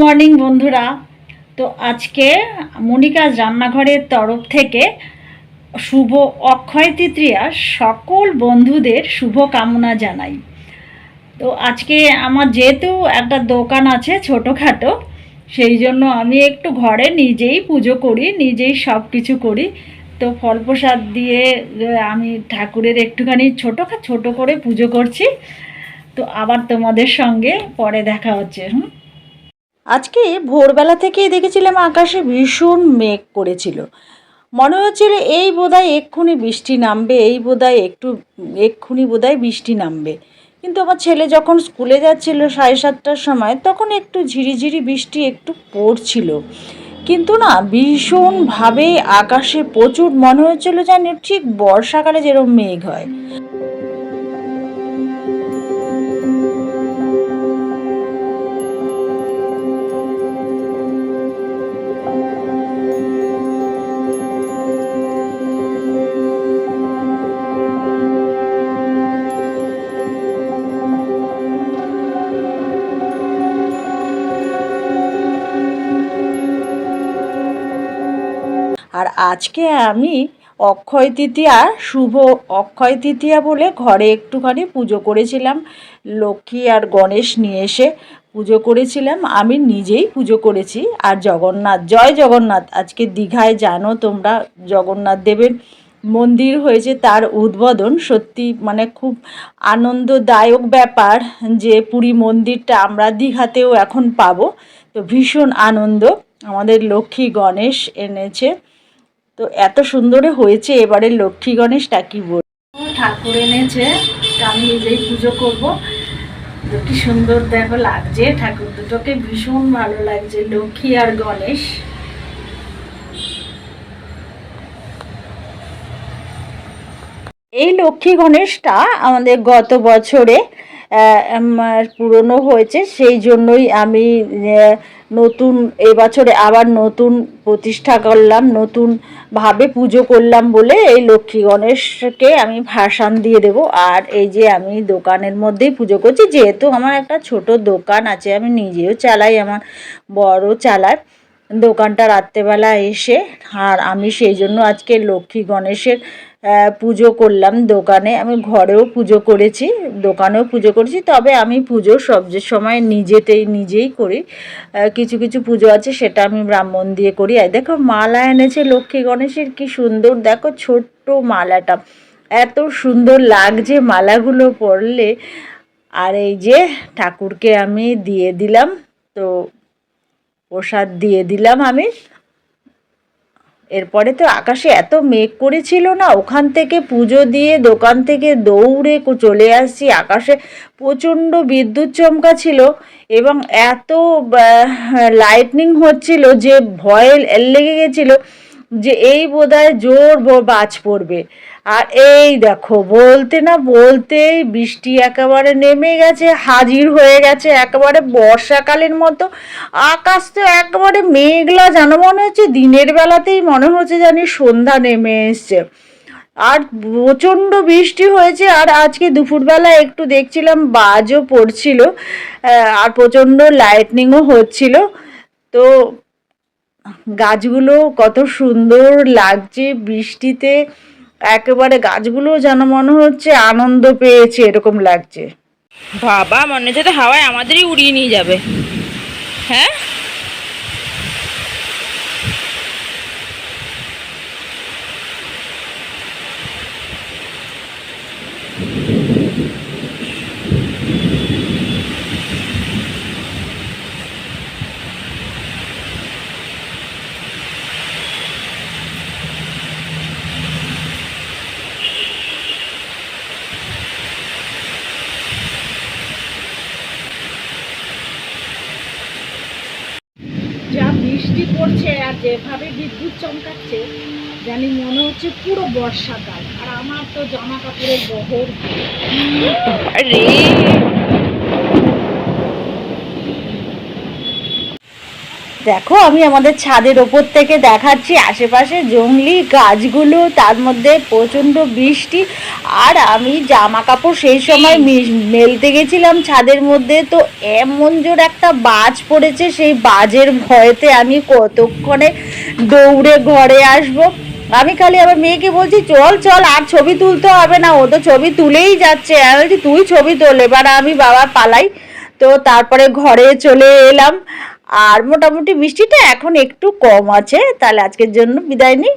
Morning বন্ধুরা। তো আজকে মনিকাজ রান্নাঘরের তরফ থেকে শুভ অক্ষয় তৃতীয়া সকল বন্ধুদের শুভ কামনা জানাই। তো আজকে আমার যেহেতু একটা দোকান আছে ছোটোখাটো, সেই জন্য আমি একটু ঘরে নিজেই পুজো করি, নিজেই সব কিছু করি। তো ফল প্রসাদ দিয়ে আমি ঠাকুরের একটুখানি ছোটো ছোটো করে পুজো করছি। তো আবার তোমাদের সঙ্গে পরে দেখা হচ্ছে, হুম? আজকে ভোরবেলা থেকেই দেখেছিলাম আকাশে ভীষণ মেঘ করেছিল। মনে হচ্ছিল এই বোধহয় এক্ষুনি বৃষ্টি নামবে, এই বোধহয় একটু, এক্ষুনি বোধহয় বৃষ্টি নামবে। কিন্তু আমার ছেলে যখন স্কুলে যাচ্ছিল সাড়ে সাতটার সময়, তখন একটু ঝিরিঝিরি বৃষ্টি একটু পড়ছিল। কিন্তু না, ভীষণভাবে আকাশে প্রচুর, মনে হচ্ছিল যেন ঠিক বর্ষাকালে যেরকম মেঘ হয়। আর আজকে আমি অক্ষয় তৃতীয়া, শুভ অক্ষয় তৃতীয়া বলে ঘরে একটুখানি পুজো করেছিলাম। লক্ষ্মী আর গণেশ নিয়ে এসে পুজো করেছিলাম। আমি নিজেই পুজো করেছি। আর জগন্নাথ, জয় জগন্নাথ, আজকে দীঘায় জানো তোমরা, জগন্নাথ দেবের মন্দির হয়েছে তার উদ্বোধন। সত্যি মানে খুব আনন্দদায়ক ব্যাপার যে পুরী মন্দিরটা আমরা দীঘাতেও এখন পাবো। তো ভীষণ আনন্দ। আমাদের লক্ষ্মী গণেশ এনেছে। তো এত সুন্দরে হয়েছে এবারে লক্ষ্মী গণেশটা কি বল ঠাকুর এনেছে আমি নিজেই পুজো করব। কি সুন্দর দেখো লাগছে ঠাকুর দুটোকে ভীষণ ভালো লাগছে লক্ষ্মী আর গণেশ। এই লক্ষ্মী গণেশটা আমাদের গত বছরে পুরনো হয়েছে, সেই জন্যই আমি নতুন এবছরে আবার নতুন প্রতিষ্ঠা করলাম, নতুন ভাবে পুজো করলাম বলে এই লক্ষ্মী গণেশকে আমি ভাসান দিয়ে দেব। আর এই যে আমি দোকানের মধ্যেই পুজো করছি, যেহেতু আমার একটা ছোট দোকান আছে, আমি নিজেও চালাই, আমার বড় চালায়। দোকানটা রাত্রেবেলা এসে, আর আমি সেই জন্য আজকে লক্ষ্মী গণেশের পুজো করলাম দোকানে। আমি ঘরেও পুজো করেছি, দোকানেও পুজো করেছি, তবে আমি পুজো সব যে সময় নিজেতেই, নিজেই করি। কিছু কিছু পুজো আছে, সেটা আমি ব্রাহ্মণ দিয়ে করি। আর দেখো, মালা এনেছে লক্ষ্মী গণেশের, কি সুন্দর। দেখো, ছোট্ট মালাটা। এত সুন্দর লাগছে মালাগুলো পরলে। আর এই যে, ঠাকুরকে আমি দিয়ে দিলাম, তো প্রসাদ দিয়ে দিলাম আমি। এরপরে তো আকাশে এত মেঘ করেছিল না, ওখান থেকে পুজো দিয়ে দোকান থেকে দৌড়ে চলে আসছি। আকাশে প্রচণ্ড বিদ্যুৎ চমকা ছিল এবং এত লাইটনিং হচ্ছিল যে ভয় লেগে গেছিল। যে এই বোধহয় জোর বাজ পড়বে। আর এই দেখো, বলতে না বলতেই বৃষ্টি একেবারে নেমে গেছে, হাজির হয়ে গেছে একেবারে বর্ষাকালের মতো। আকাশ তো একেবারে মেঘলা যেন মনে হচ্ছে, দিনের বেলাতেই মনে হচ্ছে জানি সন্ধ্যা নেমে এসছে। আর প্রচণ্ড বৃষ্টি হয়েছে, আর আজকে দুপুরবেলা একটু দেখছিলাম বাজও পড়ছিল আর প্রচণ্ড লাইটনিংও হচ্ছিল। তো গাছগুলো কত সুন্দর লাগছে বৃষ্টিতে। একেবারে গাছগুলো যেন মনে হচ্ছে আনন্দ পেয়েছে, এরকম লাগছে। বাবা, মনে হচ্ছে তো হাওয়ায় আমাদেরই উড়িয়ে নিয়ে যাবে। হ্যাঁ? যা বৃষ্টি পড়ছে আর যেভাবে বিদ্যুৎ চমকাচ্ছে, জানি মনে হচ্ছে পুরো বর্ষাকাল। আর আমার তো জামা কাপড়ের বহর দেখো, আমি আমাদের ছাদের ওপর থেকে দেখাচ্ছি, আশেপাশে জঙ্গলি গাছগুলো, তার মধ্যে প্রচণ্ড বৃষ্টি। আর আমি জামা কাপড় সেই সময় মেলতে গেছিলাম ছাদের মধ্যে, তো এমন জোর একটা বাজ পড়েছে, সেই বাজের ভয়েতে আমি কতক্ষণে দৌড়ে ঘরে আসব। আমি খালি আমার মেয়েকে বলছি, চল চল, আর ছবি তুলতে হবে না, ও তো ছবি তুলেই যাচ্ছে। আমি বলছি, তুই ছবি তোল। এবার আমি বাবা পালাই, তো তারপরে ঘরে চলে এলাম। আর মোটামুটি বৃষ্টিটা এখন একটু কম আছে তাহলে আজকের জন্য বিদায় নিই।